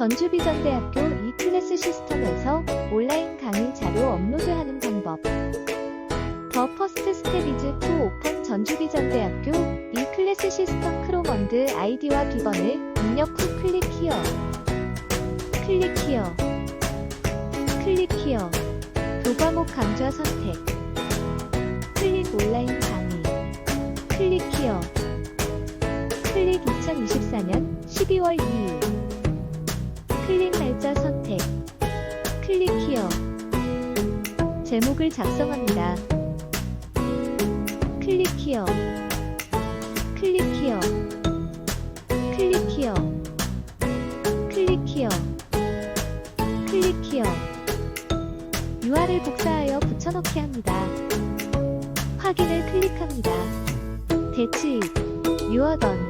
전주비전대학교 e클래스 시스템에서 온라인 강의 자료 업로드하는 방법. 더 퍼스트 스텝 이즈 투 오픈 전주비전대학교 e클래스 시스템 크롬원드 아이디와 비번을 입력 후 클릭 히어. 클릭 히어. 클릭 히어. 교과목 강좌 선택. 클릭 온라인 강의. 클릭 히어. 클릭 2024년 12월 2일. 클릭 날짜 선택. 클릭 히어. 제목을 작성합니다. 클릭 히어. 클릭 히어. 클릭 히어. 클릭 히어. 클릭 히어. URL 복사하여 붙여넣기 합니다. 확인을 클릭합니다. 대치 유어던